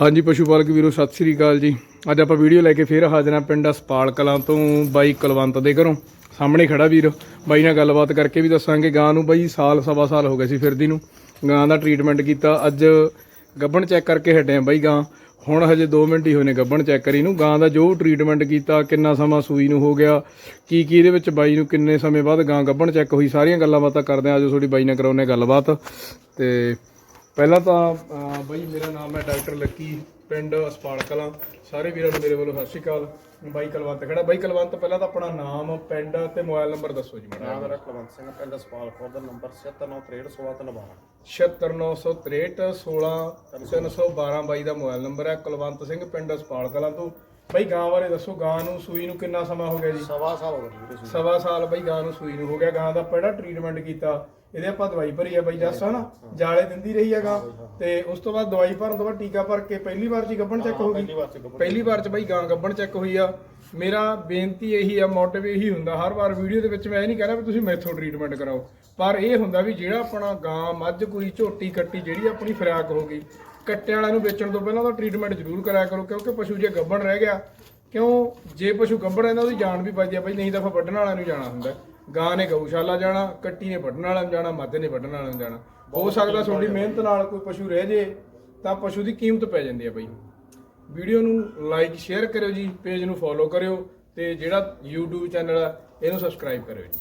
ਹਾਂਜੀ, ਪਸ਼ੂ ਪਾਲਕ ਵੀਰੋ, ਸਤਿ ਸ੍ਰੀ ਅਕਾਲ ਜੀ। ਅੱਜ ਆਪਾਂ ਵੀਡੀਓ ਲੈ ਕੇ ਫੇਰ ਹਾਜ਼ਰ ਹਾਂ ਪਿੰਡ ਸਪਾਲ ਕਲਾਂ ਤੋਂ ਬਾਈ ਕੁਲਵੰਤ ਦੇ ਘਰੋਂ। ਸਾਹਮਣੇ ਖੜਾ ਵੀਰ। ਬਾਈ ਨਾਲ ਗੱਲਬਾਤ ਕਰਕੇ ਵੀ ਦੱਸਾਂਗੇ ਗਾਂ ਨੂੰ ਬਾਈ ਸਾਲ, ਸਵਾ ਸਾਲ ਹੋ ਗਏ ਸੀ ਫਿਰਦੀ ਨੂੰ। ਗਾਂ ਦਾ ਟ੍ਰੀਟਮੈਂਟ ਕੀਤਾ। ਅੱਜ ਗੱਬਣ ਚੈੱਕ ਕਰਕੇ ਹਟੇ ਆ ਬਾਈ ਗਾਂ। ਹੁਣ ਹਜੇ 2 ਮਿੰਟ ਹੀ ਹੋਏ ਨੇ ਗੱਬਣ ਚੈੱਕ ਕਰੀ ਨੂੰ। ਗਾਂ ਦਾ ਜੋ ਟ੍ਰੀਟਮੈਂਟ ਕੀਤਾ, ਕਿੰਨਾ ਸਮਾਂ ਸੂਈ ਨੂੰ ਹੋ ਗਿਆ, ਕੀ ਕੀ ਇਹਦੇ ਵਿੱਚ ਬਾਈ ਨੂੰ ਕਿੰਨੇ ਸਮੇਂ ਬਾਅਦ ਗਾਂ ਗੱਬਣ ਚੈੱਕ ਹੋਈ, ਸਾਰੀਆਂ ਗੱਲਾਂ ਬਾਤਾਂ ਕਰਦੇ ਆ ਆਜੋ ਤੁਹਾਡੀ ਬਾਈ ਨਾਲ ਕਰਾਉਨੇ ਗੱਲਬਾਤ। ਤੇ ਪਹਿਲਾਂ ਤਾਂ ਬਾਈ ਮੇਰਾ ਨਾਮ ਹੈ ਡਾਕਟਰ ਲੱਕੀ। ਪਿੰਡ ਅਸਪਾਲ ਕਲਾਂ। ਸਾਰੇ ਵੀਰਾਂ ਨੂੰ ਮੇਰੇ ਵੱਲੋਂ ਸਤਿ ਸ਼੍ਰੀ ਅਕਾਲ। ਬਾਈ ਕਲਵੰਤ ਖੜਾ ਬਾਈ ਕਲਵੰਤ ਪਹਿਲਾਂ ਤਾਂ ਆਪਣਾ ਨਾਮ ਪਿੰਡ ਤੇ ਮੋਬਾਈਲ ਨੰਬਰ ਦੱਸੋ ਜੀ ਨਾਮ ਮਾੜਾ ਮੇਰਾ ਕੁਲਵੰਤ ਸਿੰਘ ਪਿੰਡ ਸਪਾਲਪੁਰ ਦਾ ਨੰਬਰ 796316 76963 ਬਾਈ ਦਾ ਮੋਬਾਈਲ ਨੰਬਰ ਹੈ। ਕੁਲਵੰਤ ਸਿੰਘ ਪਿੰਡ ਅਸਪਾਲ ਕਲਾਂ ਤੋਂ। ਬਾਈ ਗਾਂ ਬਾਰੇ ਦੱਸੋ ਗਾਂ ਨੂੰ ਸੂਈ ਨੂੰ ਕਿੰਨਾ ਸਮਾਂ ਹੋ ਗਿਆ ਜੀ? ਸਵਾ ਸਾਲ ਹੋ ਗਏ ਵੀਰੇ ਸਵਾ ਸਾਲ ਬਾਈ ਗਾਂ ਨੂੰ ਸੂਈ ਨੂੰ ਹੋ ਗਿਆ। ਗਾਂ ਦਾ ਪਹਿਲਾ ਟ੍ਰੀਟਮੈਂਟ ਕੀਤਾ। ਇਹਦੇ ਆਪਾਂ ਦਵਾਈ ਭਰੀ ਆ ਬਾਈ ਜੱਸ ਹਨਾ? ਜਾਲੇ ਦਿੰਦੀ ਰਹੀ ਆ ਗਾਂ ਤੇ ਉਸ ਤੋਂ ਬਾਅਦ ਦਵਾਈ ਭਰਨ ਤੋਂ ਬਾਅਦ ਟੀਕਾ ਭਰ ਕੇ ਪਹਿਲੀ ਵਾਰ ਚ ਹੀ ਗੱਭਣ ਚੈੱਕ ਹੋ ਗਈ। ਪਹਿਲੀ ਵਾਰ ਚ ਗੱਭਣ ਪਹਿਲੀ ਵਾਰ ਚ ਬਾਈ ਗਾਂ ਗੱਭਣ ਚੈੱਕ ਹੋਈ ਆ। ਮੇਰਾ ਬੇਨਤੀ ਇਹੀ ਆ ਮੋਟਿਵ ਇਹੀ ਹੁੰਦਾ ਹਰ ਵਾਰ ਵੀਡੀਓ ਦੇ ਵਿੱਚ ਮੈਂ ਇਹ ਨਹੀਂ ਕਹਿਣਾ ਵੀ ਤੁਸੀਂ ਮੈਥੋਂ ਟ੍ਰੀਟਮੈਂਟ ਕਰਾਓ। ਪਰ ਇਹ ਹੁੰਦਾ ਵੀ ਜਿਹੜਾ ਆਪਣਾ ਗਾਂ ਮੱਝ ਕੋਈ ਝੋਟੀ ਕੱਟੀ ਜਿਹੜੀ ਆਪਣੀ ਫਰਾਕ ਹੋ ਗਈ ਕੱਟੇ ਵਾਲਿਆਂ ਨੂੰ ਵੇਚਣ ਤੋਂ ਪਹਿਲਾਂ ਤਾਂ ਟ੍ਰੀਟਮੈਂਟ ਜ਼ਰੂਰ ਕਰਾਇਆ ਕਰੋ ਕਿਉਂਕਿ ਪਸ਼ੂ ਜੇ ਗੱਭਣ ਰਹਿ ਗਿਆ ਕਿਉਂ? ਜੇ ਪਸ਼ੂ ਗੱਭਣ ਰਹਿੰਦਾ ਉਹਦੀ ਜਾਨ ਵੀ ਬਚਦੀ ਆ ਬਈ ਨਹੀਂ ਤਾਂ ਫਿਰ ਵੱਢਣ ਵਾਲਿਆਂ ਨੂੰ ਜਾਣਾ ਹੁੰਦਾ। ਗਾਂ ਨੇ ਗਊਸ਼ਾਲਾ ਜਾਣਾ ਕੱਟੀ ਨੇ ਵੱਢਣ ਵਾਲਿਆਂ ਨੂੰ ਜਾਣਾ ਮੱਝ ਨੇ ਵੱਢਣ ਵਾਲਿਆਂ ਨੂੰ ਜਾਣਾ। ਹੋ ਸਕਦਾ ਤੁਹਾਡੀ ਮਿਹਨਤ ਨਾਲ ਕੋਈ ਪਸ਼ੂ ਰਹਿ ਜੇ ਤਾਂ ਪਸ਼ੂ ਦੀ ਕੀਮਤ ਪੈ ਜਾਂਦੀ ਹੈ ਬਾਈ। ਵੀਡੀਓ ਨੂੰ ਲਾਈਕ ਸ਼ੇਅਰ ਕਰਿਓ ਜੀ ਪੇਜ ਨੂੰ ਫੋਲੋ ਕਰਿਓ ਤੇ ਜਿਹੜਾ YouTube ਚੈਨਲ ਆ, ਇਹਨੂੰ ਸਬਸਕ੍ਰਾਈਬ ਕਰਿਓ ਜੀ।